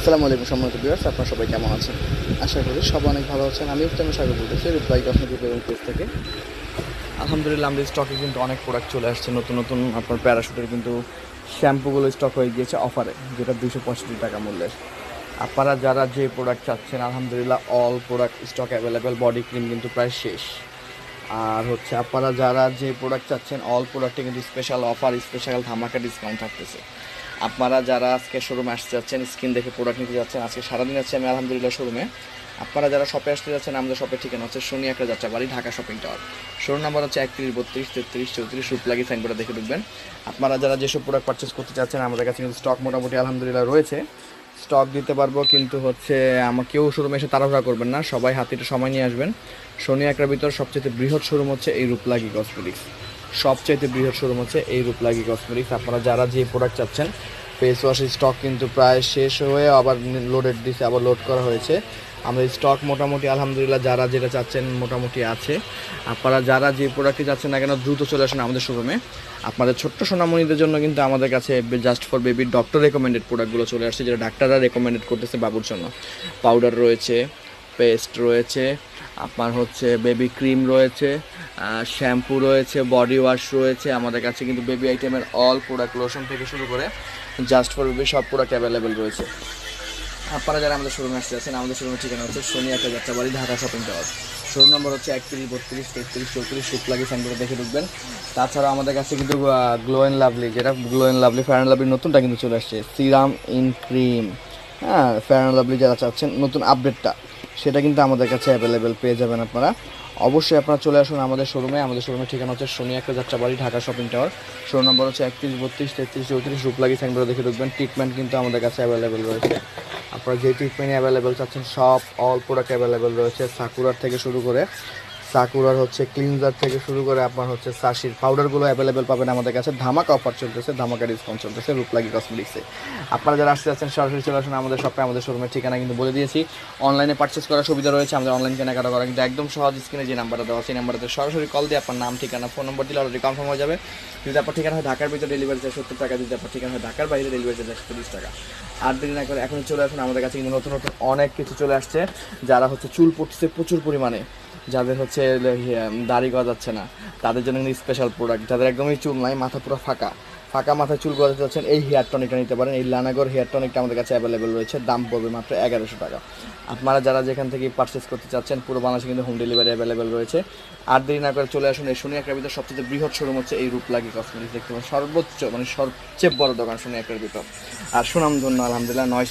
আসসালামু আলাইকুম সম্মানিত বিভার্স আপনারা সবাই কেমন আছেন? আশা করি সব অনেক ভালো আছেন। আমি উত্তম সাগর বলতেছি কসমেটিক এবং পেজ থেকে। আলহামদুলিল্লাহ, আমাদের স্টকে কিন্তু অনেক প্রোডাক্ট চলে আসছে। নতুন নতুন আপনার প্যারাশুটের কিন্তু শ্যাম্পুগুলো স্টক হয়ে গিয়েছে অফারে যেটা দুশো পঁয়ষট্টি টাকা মূল্যের। আপনারা যারা যে প্রোডাক্ট চাচ্ছেন, আলহামদুলিল্লাহ all product stock available body cream কিন্তু প্রায় শেষ। আর হচ্ছে আপনারা যারা যে প্রোডাক্ট চাচ্ছেন অল প্রোডাক্টে কিন্তু স্পেশাল অফার স্পেশাল ধামাকা ডিসকাউন্ট থাকতেছে। আপনারা যারা আজকে শোরুমে আসতে যাচ্ছেন স্ক্রিন দেখে প্রোডাক্ট নিতে যাচ্ছেন, আজকে সারাদিন আছি আমি আলহামদুলিল্লাহ শোরুমে আপনারা যারা শপে আসতে যাচ্ছেন, আমাদের শপের ঠিকানা হচ্ছে শনি একটা Jatrabari Dhaka shopping tower showroom number হচ্ছে একত্রিশ, বত্রিশ, তেত্রিশ, চৌত্রিশ, রূপলাগি সাইনবোর্ডে দেখে ঢুকবেন। আপনারা যারা যেসব প্রোডাক্ট পারচেস করতে চাচ্ছেন আমাদের কাছে কিন্তু স্টক মোটামুটি আলহামদুলিল্লাহ রয়েছে। স্টক দিতে পারব, কিন্তু হচ্ছে, আমার কেউ শোরুমে এসে তাড়াহুড়া করবেন না, সবাই হাতিটা সময় নিয়ে আসবেন। শনি একটার ভিতর সবচেয়ে বৃহৎ শোরুম হচ্ছে এই রূপলাগি কসমেটিক্স সবচাইতে বৃহৎ শোরুম হচ্ছে এই রূপলাগি কসমেটিক্স আপনারা যারা যে প্রোডাক্ট চাচ্ছেন ফেস ওয়াশের স্টক কিন্তু প্রায় শেষ হয়ে আবার লোডেড দিছে, আবার লোড করা হয়েছে। আমাদের স্টক মোটামুটি, আলহামদুলিল্লাহ, যারা যেটা চাচ্ছেন মোটামুটি আছে। আপনারা যারা যে প্রোডাক্টটি চাচ্ছেন না কেন, দ্রুত চলে আসেন আমাদের শোরুমে আপনাদের ছোট্ট সোনামণিদের জন্য কিন্তু আমাদের কাছে just for baby doctor recommended প্রোডাক্টগুলো চলে আসছে, যেটা ডাক্তাররা রেকমেন্ডেড করতেছে বাবুর জন্য। পাউডার রয়েছে পেস্ট রয়েছে, আপনার হচ্ছে বেবি ক্রিম রয়েছে শ্যাম্পু রয়েছে বডি ওয়াশ রয়েছে, আমাদের কাছে কিন্তু বেবি আইটেমের অল প্রোডাক্ট লোশন থেকে শুরু করে জাস্ট ফর বেবি সব প্রোডাক্ট অ্যাভেলেবেল রয়েছে। আপনারা যারা আমাদের শোরুমে আসতে আছেন আমাদের শোরুমের ঠিকানা হচ্ছে শনি একটা বাড়ি, Dhaka shopping tower showroom number হচ্ছে একত্রিশ, বত্রিশ, তেত্রিশ, চৌত্রিশ, শুক্লাগি সাইনবোর্ডে দেখে ঢুকবেন। তাছাড়া আমাদের কাছে কিন্তু গ্লো অ্যান্ড লাভলি যেটা glow and lovely fair and lovely নতুনটা কিন্তু চলে আসছে সিরাম ইন ক্রিম হ্যাঁ ফেয়ার অ্যান্ড লাভলি যারা চাচ্ছেন, নতুন আপডেটটা সেটা কিন্তু আমাদের কাছে অ্যাভেলেবেল পেয়ে যাবেন আপনারা। অবশ্যই আপনারা চলে আসুন আমাদের শোরুমে আমাদের শোরুমের ঠিকানা হচ্ছে শনি একটা Jatrabari, Dhaka shopping tower showroom number হচ্ছে একত্রিশ, বত্রিশ, তেত্রিশ, চৌত্রিশ। রূপলাগি সাইনবোর্ড দেখে ঢুকবেন ট্রিটমেন্ট কিন্তু আমাদের কাছে অ্যাভেলেবেল রয়েছে। আপনারা যে ট্রিটমেন্ট অ্যাভেলেবেল চাচ্ছেন, সব অল প্রোডাক্ট অ্যাভেলেবেল রয়েছে। সাকুরার থেকে শুরু করে সাকুরার হচ্ছে ক্লিনজার থেকে শুরু করে আপনার হচ্ছে সাশির পাউডারগুলো অ্যাভেলেবেল পাবেন আমাদের কাছে। ধামাকা অফার চলতেছে, ধামাকা ডিসকাউন্ট চলতেছে, রূপলাগি কসমেটিক্সে আপনারা যারা আসতে যাচ্ছেন, সরাসরি চলে আসুন আমাদের শপে আমাদের শোরুমের ঠিকানা কিন্তু বলে দিয়েছি। অনলাইনে পার্চেস করার সুবিধা রয়েছে, আমাদের অনলাইন কেনাকাটা করা কিন্তু একদম সহজ স্ক্রিনে যে নাম্বারটা দেওয়া সেই নাম্বারটাতে সরাসরি কল দিয়ে আপনার নাম, ঠিকানা ফোন নম্বর দিলে অলরেডি কনফার্ম হয়ে যাবে। যদি আপনার ঠিকানা হয় ঢাকার ভিতরে ডেলিভারি চার্জ সত্তর টাকা, যদি আপনার ঠিকানা হয় ঢাকার বাইরে ডেলিভারি চার্জ একশো তিরিশ টাকা। আর দেরি না করে এখন চলে আসুন, আমাদের কাছে কিন্তু নতুন নতুন অনেক কিছু চলে আসছে, যারা হচ্ছে চুল পড়ছে প্রচুর পরিমাণে। যাদের হচ্ছে দাড়ি গজাচ্ছে না, তাদের জন্য কিন্তু স্পেশাল প্রোডাক্ট যাদের একদমই চুল নাই, মাথা পুরো ফাঁকা। ফাঁকা মাথায় চুল গজাতে চাচ্ছেন, এই হেয়ার টনিকটা নিতে পারেন, এই লানাগর হেয়ার টনিকটা আমাদের কাছে অ্যাভেলেবেল রয়েছে, দাম পড়বে মাত্র এগারোশো টাকা। আপনারা যারা যেখান থেকে পারচেস করতে চাচ্ছেন, পুরো বাংলাদেশে কিন্তু হোম ডেলিভারি অ্যাভেলেবেল রয়েছে। আর দেরি না করে চলে আসুন, এই শনি একটার ভিতর সবচেয়ে বৃহৎ শোরুম হচ্ছে এই রূপলাগি কসমেটিক্স দেখতে পাবেন সর্বোচ্চ মানে সবচেয়ে বড় দোকান শনি একটার ভিতর আর সুনামধন্য, আলহামদুলিল্লাহ, নয়